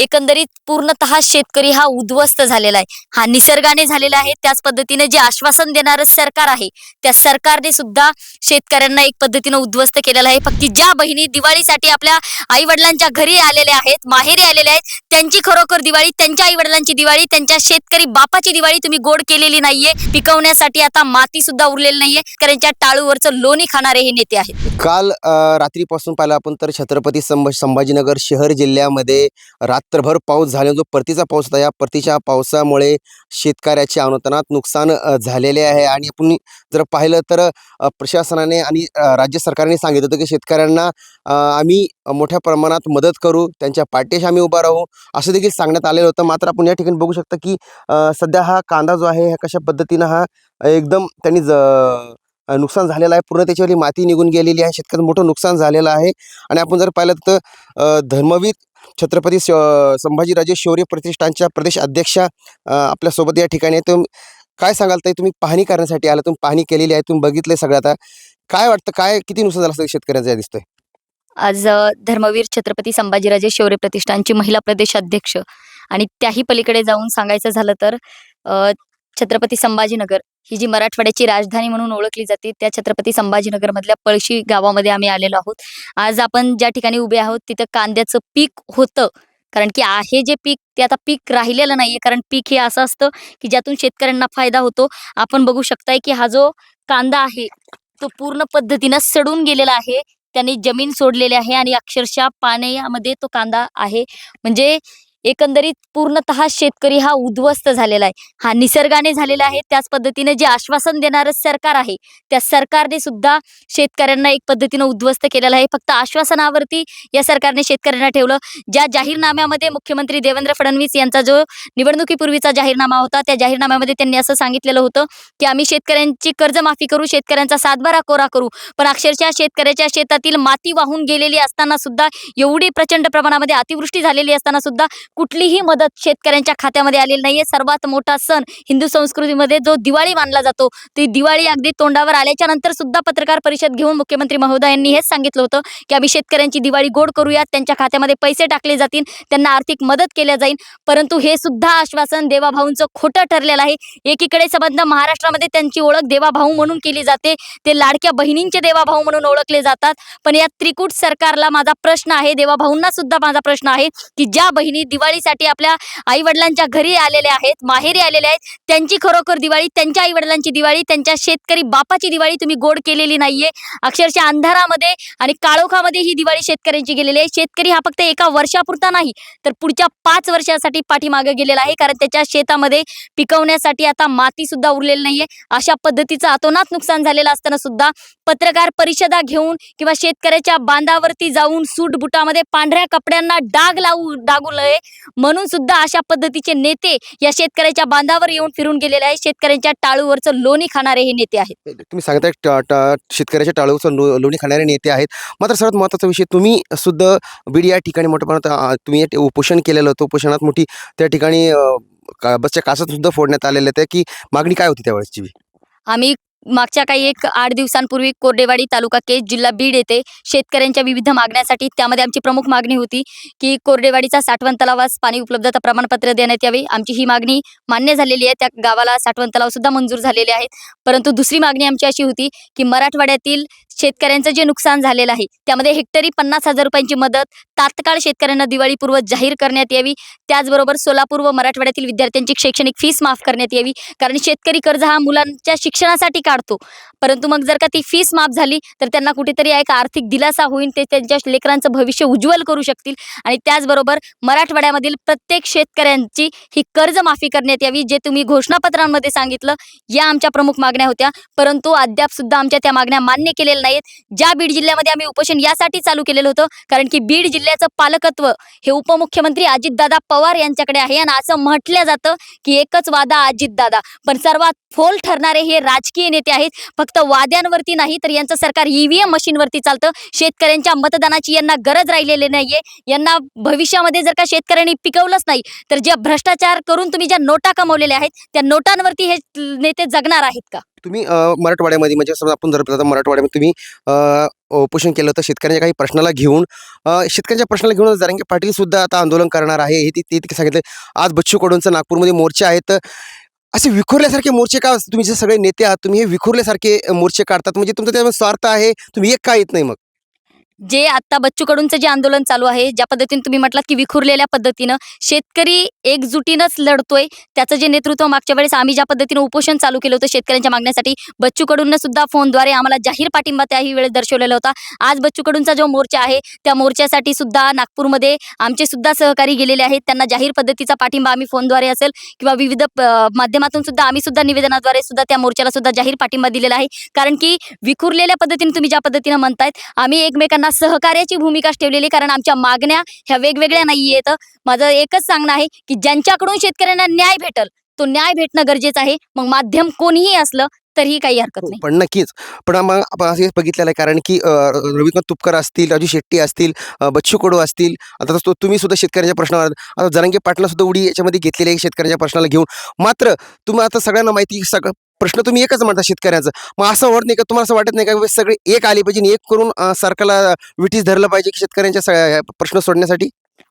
एकंदरीत पूर्णतः शेतकरी हा उद्ध्वस्त झालेला आहे. हा निसर्गाने झालेला आहे. त्याच पद्धतीने जे आश्वासन देणारं सरकार आहे त्या सरकारने सुद्धा शेतकऱ्यांना एक पद्धतीनं उद्ध्वस्त केलेलं आहे. फक्त ज्या बहिणी दिवाळीसाठी आपल्या आई वडिलांच्या घरी आलेल्या आहेत माहेरी आलेल्या आहेत त्यांची खरोखर दिवाळी त्यांच्या आई वडिलांची दिवाळी त्यांच्या शेतकरी बापाची दिवाळी तुम्ही गोड केलेली नाहीये. पिकवण्यासाठी आता माती सुद्धा उरलेली नाहीये. शेतकऱ्यांच्या टाळूवरचं लोणी खाणारे हे नेते आहेत. काल रात्रीपासून पाहिलं आपण तर छत्रपती संभाजीनगर शहर जिल्ह्यामध्ये रात्रभर पाऊस झाला जो परतीचा पाऊस होता या परतीच्या पावसामुळे शेतकऱ्याचे अनोतनात नुकसान झालेले आहे. आणि आपण जर पाहिलं तर प्रशासनाने आणि राज्य सरकारने सांगितलं होतं की शेतकऱ्यांना आम्ही मोठ्या प्रमाणात मदत करू त्यांच्या पाठीशी आम्ही उभा राहू असं देखील सांगण्यात आलेलं होतं. मात्र आपण या ठिकाणी बघू शकता की सध्या हा कांदा जो आहे हा कशा पद्धतीनं हा एकदम त्यांनी ज नुकसान झालेलं आहे. पूर्ण त्याच्यावरली माती निघून गेलेली आहे. शेतकऱ्यांचं मोठं नुकसान झालेलं आहे. आणि आपण जर पाहिलं तर धर्मवीत धर्मवीर छत्रपती संभाजीराजे शौर्य प्रतिष्ठानच्या प्रदेश अध्यक्षा आपल्यासोबत या ठिकाणी आहे. काय सांगाल ताई? तुम्ही पाहणी करण्यासाठी आला तुम्ही पाहणी केलेली आहे तुम्ही बघितलंय सगळं आता. काय वाटतं काय किती नुकसान झालं असं शेतकऱ्यांचं दिसतंय? आज धर्मवीर छत्रपती संभाजीराजे शौर्य प्रतिष्ठानची महिला प्रदेश अध्यक्ष आणि त्याही पलीकडे जाऊन सांगायचं झालं तर छत्रपती संभाजीनगर ही जी मराठवाड्याची राजधानी म्हणून ओळखली जाते त्या छत्रपती संभाजीनगर मधल्या पळशी गावामध्ये आम्ही आलेलो आहोत. आज आपण ज्या ठिकाणी उभे आहोत तिथं कांद्याचं पीक होतं. कारण की आहे जे पीक ते आता पीक राहिलेलं नाहीये. कारण पीक हे असं असतं की ज्यातून शेतकऱ्यांना फायदा होतो. आपण बघू शकताय की हा जो कांदा आहे तो पूर्ण पद्धतीनं सडून गेलेला आहे. त्यांनी जमीन सोडलेली आहे आणि अक्षरशः पाण्यामध्ये तो कांदा आहे. म्हणजे एकंदरीत पूर्णतः शेतकरी हा उद्ध्वस्त झालेला आहे. हा निसर्गाने झालेला आहे. त्याच पद्धतीने जे आश्वासन देणारं सरकार आहे त्या सरकारने सुद्धा शेतकऱ्यांना एक पद्धतीनं उद्ध्वस्त केलेलं आहे. फक्त आश्वासनावरती या सरकारने शेतकऱ्यांना ठेवलं. ज्या जाहीरनाम्यामध्ये मुख्यमंत्री देवेंद्र फडणवीस यांचा जो निवडणुकीपूर्वीचा जाहीरनामा होता त्या जाहीरनाम्यामध्ये त्यांनी असं सांगितलेलं होतं की आम्ही शेतकऱ्यांची कर्जमाफी करू शेतकऱ्यांचा सातबारा कोरा करू. पण अक्षरशः शेतकऱ्याच्या शेतातील माती वाहून गेलेली असताना सुद्धा एवढी प्रचंड प्रमाणामध्ये अतिवृष्टी झालेली असताना सुद्धा कुठलीही मदत शेतकऱ्यांच्या खात्यामध्ये आलेली नाहीये. सर्वात मोठा सण हिंदू संस्कृतीमध्ये जो दिवाळी मानला जातो ती दिवाळी अगदी तोंडावर आल्याच्यानंतर सुद्धा पत्रकार परिषद घेऊन मुख्यमंत्री महोदयांनी हेच सांगितलं होतं की आम्ही शेतकऱ्यांची दिवाळी गोड करूयात. त्यांच्या खात्यामध्ये पैसे टाकले जातील. त्यांना आर्थिक मदत केल्या जाईल. परंतु हे सुद्धा आश्वासन देवाभाऊंचं खोटं ठरलेलं आहे. एकीकडे संबंध महाराष्ट्रामध्ये त्यांची ओळख देवाभाऊ म्हणून केली जाते. ते लाडक्या बहिणींचे देवाभाऊ म्हणून ओळखले जातात. पण या त्रिकूट सरकारला माझा प्रश्न आहे. देवाभाऊंना सुद्धा माझा प्रश्न आहे की ज्या बहिणी दिवाळीसाठी आपल्या आई वडिलांच्या घरी आलेल्या आहेत माहेरी आलेले आहेत. त्यांची खरोखर दिवाळी त्यांच्या आई वडिलांची दिवाळी त्यांच्या शेतकरी बापाची दिवाळी तुम्ही गोड केलेली नाहीये. अक्षरशः अंधारामध्ये आणि काळोखामध्ये ही दिवाळी शेतकऱ्यांची गेलेली आहे. शेतकरी हा फक्त एका वर्षापुरता नाही तर पुढच्या पाच वर्षासाठी पाठीमागे गेलेला आहे. कारण त्याच्या शेतामध्ये पिकवण्यासाठी आता माती सुद्धा उरलेली नाहीये. अशा पद्धतीचं अतोनात नुकसान झालेलं असताना सुद्धा पत्रकार परिषदा घेऊन किंवा शेतकऱ्याच्या बांधावरती जाऊन सूट बुटामध्ये पांढऱ्या कपड्यांना डाग लावू डागू नये. म्हणून सुद्धा अशा पद्धतीचे नेते या शेतकऱ्याच्या बांधावर येऊन फिरून गेलेले आहेत. शेतकऱ्यांच्या टाळूवरचं लोणी खाणारे हे नेते आहेत. तुम्ही सांगताय शेतकऱ्याच्या टाळूचं लो लोणी खाणारे नेते आहेत. मात्र सर्वात महत्त्वाचा विषय तुम्ही सुद्धा बीड या ठिकाणी मोठ्या प्रमाणात तुम्ही उपोषण केलेलं होतं. उपोषणात मोठी त्या ठिकाणी बसच्या कासात सुद्धा फोडण्यात आलेले होते. की मागणी काय होती त्यावेळेसची? आम्ही मागच्या काही एक आठ दिवसांपूर्वी कोरडेवाडी तालुका केज जिल्हा बीड येथे शेतकऱ्यांच्या विविध मागण्यासाठी त्यामध्ये आमची प्रमुख मागणी होती की कोरडेवाडीचा साठवण तलावास पाणी उपलब्धता प्रमाणपत्र देण्यात यावे. आमची ही मागणी मान्य झालेली आहे. त्या गावाला साठवण तलाव सुद्धा मंजूर झालेले आहेत. परंतु दुसरी मागणी आमची अशी होती की मराठवाड्यातील शेतकऱ्यांचं जे नुकसान झालेलं आहे त्यामध्ये हेक्टरी पन्नास हजार रुपयांची मदत तात्काळ शेतकऱ्यांना दिवाळीपूर्व जाहीर करण्यात यावी. त्याचबरोबर सोलापूर व मराठवाड्यातील विद्यार्थ्यांची शैक्षणिक फीस माफ करण्यात यावी. कारण शेतकरी कर्ज हा मुलांच्या शिक्षणासाठी काढतो. परंतु मग जर का ती फीस माफ झाली तर त्यांना कुठेतरी एक आर्थिक दिलासा होईल. ते त्यांच्या लेकरांचं भविष्य उज्ज्वल करू शकतील. आणि त्याचबरोबर मराठवाड्यामधील प्रत्येक शेतकऱ्यांची ही कर्जमाफी करण्यात यावी जे तुम्ही घोषणापत्रांमध्ये सांगितलं. या आमच्या प्रमुख मागण्या होत्या. परंतु अद्याप सुद्धा आमच्या त्या मागण्या मान्य केलेल्या नाहीत ज्या बीड जिल्ह्यामध्ये आम्ही उपोषण यासाठी चालू केलेलं होतं कारण की बीड जिल्ह्याचं पालकत्व हे उपमुख्यमंत्री अजितदादा पवार यांच्याकडे आहे आणि असं म्हटलं जातं की एकच वादा अजितदादा. पण सर्वात फोल ठरणारे हे राजकीय नेते आहेत. फक्त वाद्यांवरती नाही तर यांचं सरकार ईव्हीएम मशीनवरती चालतं. शेतकऱ्यांच्या मतदानाची यांना गरज राहिलेली नाहीये. यांना भविष्यामध्ये जर का शेतकऱ्यांनी पिकवलंच नाही तर ज्या भ्रष्टाचार करून तुम्ही ज्या नोटा कमवलेल्या आहेत त्या नोटांवरती हे नेते जगणार आहेत का? तुम्ही मराठवाड्यामध्ये म्हणजे समजा आपण जर आता मराठवाड्यामध्ये तुम्ही उपोषण केलं तर शेतकऱ्यांच्या काही प्रश्नाला घेऊन शेतकऱ्यांच्या प्रश्नाला घेऊन जरांगे पाटील सुद्धा आता आंदोलन करणार आहे हे ते ते सांगितलं. आज बच्चू कडूंचं नागपूरमध्ये मोर्चे आहेत असे विखुरल्यासारखे मोर्चे का तुम्ही जे सगळे नेते आहात तुम्ही हे विखुरल्यासारखे मोर्चे काढतात? म्हणजे तुमचा त्यामध्ये स्वार्थ आहे तुम्ही एक का येत नाही मग? जे आता बच्चू कडूंचं जे आंदोलन चालू आहे ज्या पद्धतीने तुम्ही म्हटलात की विखुरलेल्या पद्धतीनं शेतकरी एकजुटीनंच लढतोय. त्याचं जे नेतृत्व मागच्या वेळेस आम्ही ज्या पद्धतीनं उपोषण चालू केलं होतं शेतकऱ्यांच्या मागण्यासाठी बच्चू कडूंना सुद्धा फोनद्वारे आम्हाला जाहीर पाठिंबा त्याही वेळेस दर्शवलेला होता. आज बच्चू कडूंचा जो मोर्चा आहे त्या मोर्चासाठी सुद्धा नागपूरमध्ये आमचे सुद्धा सहकारी गेलेले आहेत. त्यांना जाहीर पद्धतीचा पाठिंबा आम्ही फोनद्वारे असेल किंवा विविध प- माध्यमातून सुद्धा आम्ही सुद्धा निवेदनाद्वारे सुद्धा त्या मोर्चाला सुद्धा जाहीर पाठिंबा दिलेला आहे. कारण की विखुरलेल्या पद्धतीने तुम्ही ज्या पद्धतीनं म्हणतायत आम्ही एकमेकांना सहकार्याची भूमिकाच ठेवलेली कारण आमच्या मागण्या ह्या वेगवेगळ्या नाही आहेत माझं एकच सांगणं आहे की ज्यांच्याकडून शेतकऱ्यांना न्याय भेटल तो न्याय भेटणं गरजेचं आहे. मग माध्यम कोणीही असलं तरीही काही हरकत नाही. पण नक्कीच. पण मग आपण असं बघितलेलं आहे. कारण की रविकांत तुपकर असतील राजू शेट्टी असतील बच्चू कडू असतील आता तसं तुम्ही सुद्धा शेतकऱ्यांच्या प्रश्नावर आता जरांगे पाटला सुद्धा उडी याच्यामध्ये घेतलेली आहे शेतकऱ्यांच्या प्रश्नाला घेऊन. मात्र तुम्ही आता सगळ्यांना माहिती सगळं प्रश्न तुम्ही एकच म्हणता शेतकऱ्याचं. मग असं होत नाही का तुम्हाला असं वाटत नाही का सगळे एक आले पाहिजे एक करून सरकारला विटीस धरलं पाहिजे की शेतकऱ्यांच्या प्रश्न सोडण्यासाठी?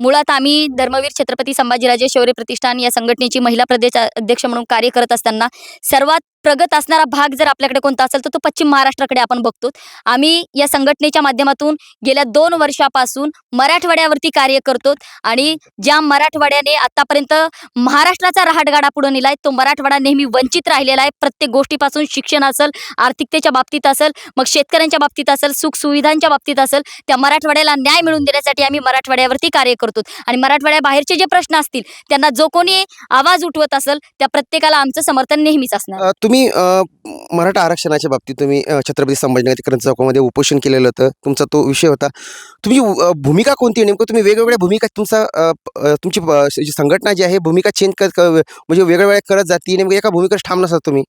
मुळात आम्ही धर्मवीर छत्रपती संभाजीराजे शौर्य प्रतिष्ठान या संघटनेची महिला प्रदेश अध्यक्ष म्हणून कार्य करत असताना सर्वात प्रगत असणारा भाग जर आपल्याकडे कोणता असेल तर तो पश्चिम महाराष्ट्राकडे आपण बघतो. आम्ही या संघटनेच्या माध्यमातून गेल्या दोन वर्षापासून मराठवाड्यावरती कार्य करतो आणि ज्या मराठवाड्याने आतापर्यंत महाराष्ट्राचा रहाटगाडा पुढे नेलाय तो मराठवाडा नेहमी वंचित राहिलेला आहे. प्रत्येक गोष्टीपासून शिक्षण असेल आर्थिकतेच्या बाबतीत असेल मग शेतकऱ्यांच्या बाबतीत असेल सुख सुविधांच्या बाबतीत असेल त्या मराठवाड्याला न्याय मिळवून देण्यासाठी आम्ही मराठवाड्यावरती कार्य करतो. आणि मराठवाड्याबाहेरचे जे प्रश्न असतील त्यांना जो कोणी आवाज उठवत असेल त्या प्रत्येकाला आमचं समर्थन नेहमीच असणार. तुम्ही मराठा आरक्षणाच्या बाबतीत तुम्ही छत्रपती संभाजीनगर क्रांती चौकामध्ये उपोषण केलेलं होतं. तुमचा तो विषय होता. तुमची भूमिका कोणती आहे? नेमकं तुम्ही वेगवेगळ्या भूमिका तुमचा तुमची जी संघटना जी आहे भूमिका चेंज करत क- म्हणजे वेगवेगळ्या करत जाते. नेमकं एका भूमिकेवर ठाम नसतात तुम्ही.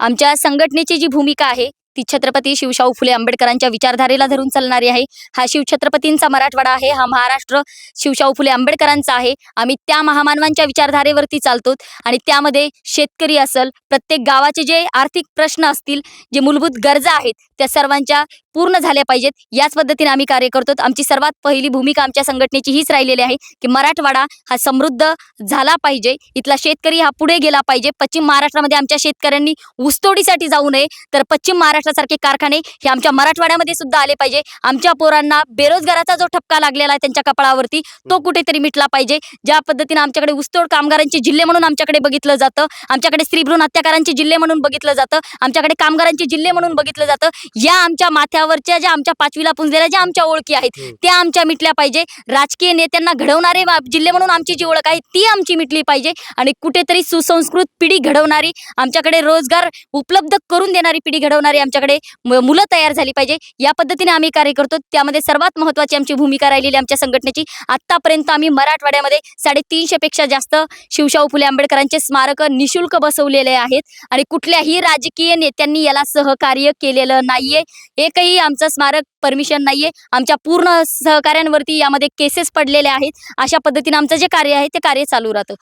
आमच्या संघटनेची जी भूमिका आहे ती छत्रपती शिवशाहू फुले आंबेडकरांच्या विचारधारेला धरून चालणारी आहे. हा शिवछत्रपतींचा मराठवाडा आहे. हा महाराष्ट्र शिवशाहू फुले आंबेडकरांचा आहे. आम्ही त्या महामानवांच्या विचारधारेवरती चालतो आणि त्यामध्ये शेतकरी असेल प्रत्येक गावाचे जे आर्थिक प्रश्न असतील जे मूलभूत गरजा आहेत त्या सर्वांच्या पूर्ण झाल्या पाहिजेत. याच पद्धतीने आम्ही कार्य करतो. आमची सर्वात पहिली भूमिका आमच्या संघटनेची हीच राहिलेली आहे की मराठवाडा हा समृद्ध झाला पाहिजे. इथला शेतकरी हा पुढे गेला पाहिजे. पश्चिम महाराष्ट्रामध्ये आमच्या शेतकऱ्यांनी ऊसतोडीसाठी जाऊ नये. तर पश्चिम महाराष्ट्रासारखे कारखाने हे आमच्या मराठवाड्यामध्ये सुद्धा आले पाहिजे. आमच्या पोरांना बेरोजगाराचा जो ठपका लागलेला आहे त्यांच्या कपाळावरती तो कुठेतरी मिटला पाहिजे. ज्या पद्धतीने आमच्याकडे ऊसतोड कामगारांचे जिल्हे म्हणून आमच्याकडे बघितलं जातं आमच्याकडे स्त्रीभ्रूण हत्याकारांचे जिल्हे म्हणून बघितलं जातं आमच्याकडे कामगारांचे जिल्हे म्हणून बघितलं जातं या आमच्या माथ्यावरच्या ज्या आमच्या पाचवीला पुंजलेल्या ज्या आमच्या ओळखी आहेत हम्म. त्या आमच्या मिटल्या पाहिजे. राजकीय नेत्यांना घडवणारे जिल्हे म्हणून आमची जी ओळख आहे ती आमची मिटली पाहिजे. आणि कुठेतरी सुसंस्कृत पिढी घडवणारी आमच्याकडे रोजगार उपलब्ध करून देणारी पिढी घडवणारी आमच्याकडे मुलं तयार झाली पाहिजे. या पद्धतीने आम्ही कार्य करतो. त्यामध्ये सर्वात महत्त्वाची आमची भूमिका राहिलेली आमच्या संघटनेची आतापर्यंत आम्ही मराठवाड्यामध्ये साडेतीनशेपेक्षा जास्त शिवशाहू फुले आंबेडकरांचे स्मारक निशुल्क बसवलेले आहेत. आणि कुठल्याही राजकीय नेत्यांनी याला सहकार्य केलेलं नाहीये. एकही आमचं स्मारक परमिशन नाहीये. आमच्या पूर्ण सहकार्यांवरती यामध्ये केसेस पडलेल्या आहेत. अशा पद्धतीने आमचं जे कार्य आहे ते कार्य चालू राहतं.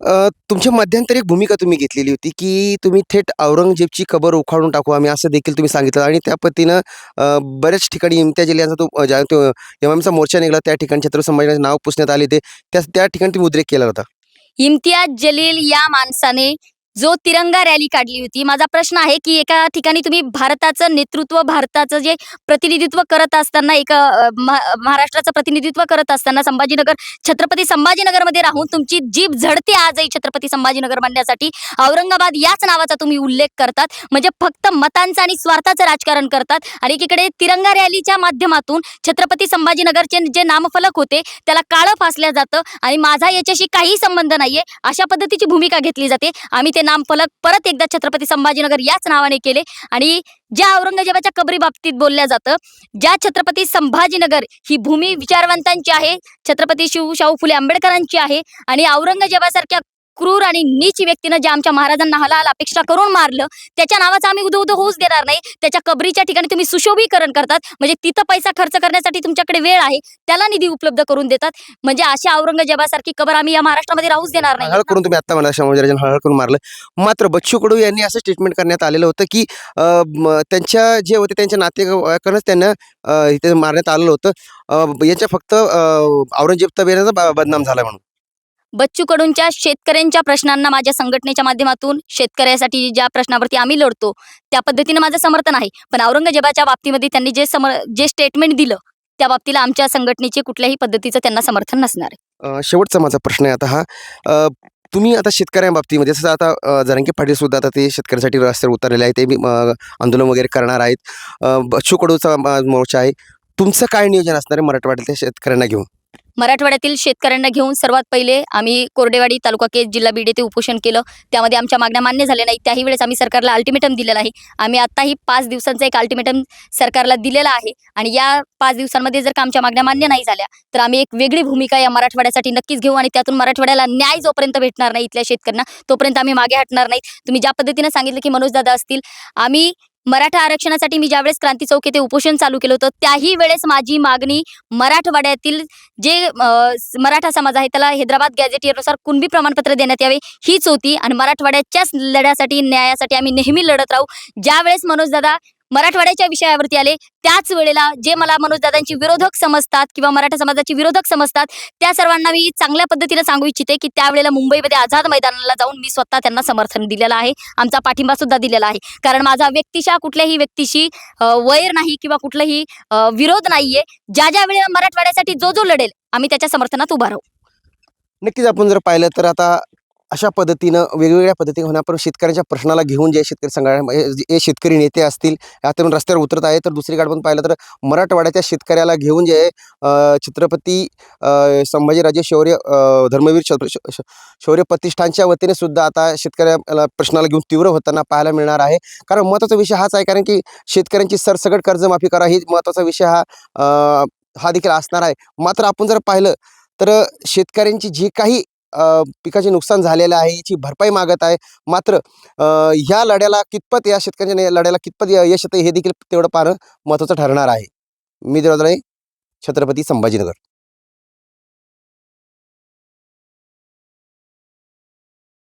अ, तुमच्या मध्यंतरी एक भूमिका तुम्ही घेतलेली होती की तुम्ही थेट औरंगजेबची कबर उखाडून टाकू आम्ही असं देखील तुम्ही सांगितलं आणि त्या पद्धतीनं अ, बऱ्याच ठिकाणी इम्तियाज जिल्ह्याचा तो अ, ज्या तो मोर्चा निघाला त्या ठिकाणी छत्रपती संभाजीचं नाव पुसण्यात आले ते त्या त्या ठिकाणी तुम्ही उद्रेक केला होता. इम्तियाज जलील या माणसाने जो तिरंगा रॅली काढली होती माझा प्रश्न आहे की एका ठिकाणी तुम्ही भारताचं नेतृत्व भारताचं जे प्रतिनिधित्व करत असताना एक महा- महाराष्ट्राचं प्रतिनिधित्व करत असताना संभाजीनगर छत्रपती संभाजीनगरमध्ये राहून तुमची जीभ झडते आजही छत्रपती संभाजीनगर बनण्यासाठी. औरंगाबाद याच नावाचा तुम्ही उल्लेख करतात. म्हणजे फक्त मतांचं आणि स्वार्थाचं राजकारण करतात. आणि एकीकडे तिरंगा रॅलीच्या माध्यमातून छत्रपती संभाजीनगरचे जे नामफलक होते त्याला काळं फासल्या जातं. आणि माझा याच्याशी काही संबंध नाहीये. अशा पद्धतीची भूमिका घेतली जाते. आम्ही ते नामफलक परत एकदा छत्रपती संभाजीनगर याच नावाने केले. आणि ज्या औरंगजेबाच्या कबरी बाबतीत बोलल्या जातं ज्या छत्रपती संभाजीनगर ही भूमी विचारवंतांची आहे छत्रपती शिवशाहू फुले आंबेडकरांची आहे आणि औरंगजेबासारख्या क्रूर आणि नीच व्यक्तीनं जे आमच्या महाराजांना हलाल अपेक्षा करून मारलं त्याच्या नावाचं आम्ही उदो उदो होऊच देणार नाही. त्याच्या कबरीच्या ठिकाणी तुम्ही सुशोभीकरण करतात. म्हणजे तिथं पैसा खर्च करण्यासाठी तुमच्याकडे वेळ आहे. त्याला निधी उपलब्ध करून देतात. म्हणजे अशा औरंगजेबासारखी कबर आम्ही या महाराष्ट्रामध्ये राहूच देणार नाही. हळहळ करून तुम्ही आता म्हणा शंभूराजांना हळहळ करून मारलं. मात्र बच्चू कडू यांनी असं स्टेटमेंट करण्यात आलेलं होतं की त्यांच्या जे होते त्यांच्या नातेवाईकांनाच त्यांना इथे मारण्यात आलेलं होतं. यांच्या याच्या फक्त औरंगजेब तबेऱ्याचा बदनाम झाला म्हणून. बच्चू कडूंच्या शेतकऱ्यांच्या प्रश्नांना माझ्या संघटनेच्या माध्यमातून शेतकऱ्यासाठी ज्या प्रश्नावरती आम्ही लढतो त्या पद्धतीने माझं समर्थन आहे. पण औरंगजेबाच्या बाबतीमध्ये त्यांनी जे सम जे स्टेटमेंट दिलं त्या बाबतीला आमच्या संघटनेचे कुठल्याही पद्धतीचं त्यांना समर्थन नसणार. आहे. शेवटचा माझा प्रश्न आहे आता हा. तुम्ही आता शेतकऱ्यांबाबतीमध्ये जसं आता अ, जरांगे पाटील सुद्धा आता ते शेतकऱ्यांसाठी रस्त्यावर उतरलेले आहे ते आंदोलन वगैरे करणार आहेत. बच्चू कडूचा मोर्चा आहे. तुमचं काय नियोजन असणार आहे मराठवाड्यातल्या शेतकऱ्यांना घेऊन? मराठवाड्यातील शेतकऱ्यांना घेऊन सर्वात पहिले आम्ही कोरडेवाडी तालुका केस जिल्हा बीड येथे उपोषण केलं. त्यामध्ये आमच्या मागण्या मान्य झाल्या नाही त्याही वेळेस आम्ही सरकारला अल्टिमेटम दिलेला आहे. आम्ही आत्ताही पाच दिवसांचा एक अल्टिमेटम सरकारला दिलेला आहे. आणि या पाच दिवसांमध्ये जर का आमच्या मागण्या मान्य नाही झाल्या तर आम्ही एक वेगळी भूमिका या मराठवाड्यासाठी नक्कीच घेऊ आणि त्यातून मराठवाड्याला न्याय जोपर्यंत भेटणार नाही इथल्या शेतकऱ्यांना तोपर्यंत आम्ही मागे हटणार नाही तुम्ही ज्या पद्धतीनं सांगितलं की मनोजदादा असतील आम्ही मराठा आरक्षणासाठी मी ज्यावेळेस क्रांती चौक येथे उपोषण चालू केलं होतं त्याही वेळेस माझी मागणी मराठवाड्यातील जे मराठा समाज आहे त्याला हैदराबाद गॅझेटियरनुसार कुणबी प्रमाणपत्र देण्यात यावे हीच होती. आणि मराठवाड्याच्याच लढ्यासाठी न्यायासाठी आम्ही नेहमी लढत राहू. ज्यावेळेस मनोजदादा मराठवाड्याच्या विषयावरती आले. त्याच वेळेला जे मला मनोजदादांची विरोधक समजतात किंवा मराठा समाजाची विरोधक समजतात त्या सर्वांना मी चांगल्या पद्धतीने सांगू इच्छिते की त्यावेळेला मुंबईमध्ये आझाद मैदानाला जाऊन मी स्वतः त्यांना समर्थन दिलेलं आहे. आमचा पाठिंबा सुद्धा दिलेला आहे. कारण माझा व्यक्तिशा कुठल्याही व्यक्तीशी वैर नाही किंवा कुठलाही विरोध नाहीये. ज्या ज्या वेळेला मराठवाड्यासाठी जो जो लढेल आम्ही त्याच्या समर्थनात उभा राहू. नक्कीच आपण जर पाहिलं तर आता अशा पद्धतीनं वेगवेगळ्या पद्धतीने होणार. पण शेतकऱ्यांच्या प्रश्नाला घेऊन जे शेतकरी संघटना म्हणजे जे शेतकरी नेते असतील यातून रस्त्यावर उतरत आहे तर दुसरीकडे पण पाहिलं तर मराठवाड्याच्या शेतकऱ्याला घेऊन जे आहे, छत्रपती संभाजीराजे शौर्य धर्मवीर छत्र- श- शौर्य प्रतिष्ठानच्या वतीने सुद्धा आता शेतकऱ्याला प्रश्नाला घेऊन तीव्र होताना पाहायला मिळणार आहे. कारण महत्त्वाचा विषय हाच आहे कारण की शेतकऱ्यांची सरसकट कर्जमाफी करा ही महत्त्वाचा विषय हा हा देखील असणार आहे. मात्र आपण जर पाहिलं तर शेतकऱ्यांची जी काही पिकाचे नुकसान झालेलं आहे याची भरपाई मागत आहे. मात्र ह्या लढ्याला कितपत या शेतकऱ्यांच्या लढ्याला कितपत यश येतं हे देखील तेवढं पाहणं महत्त्वाचं ठरणार आहे. मी देवराज छत्रपती संभाजीनगर.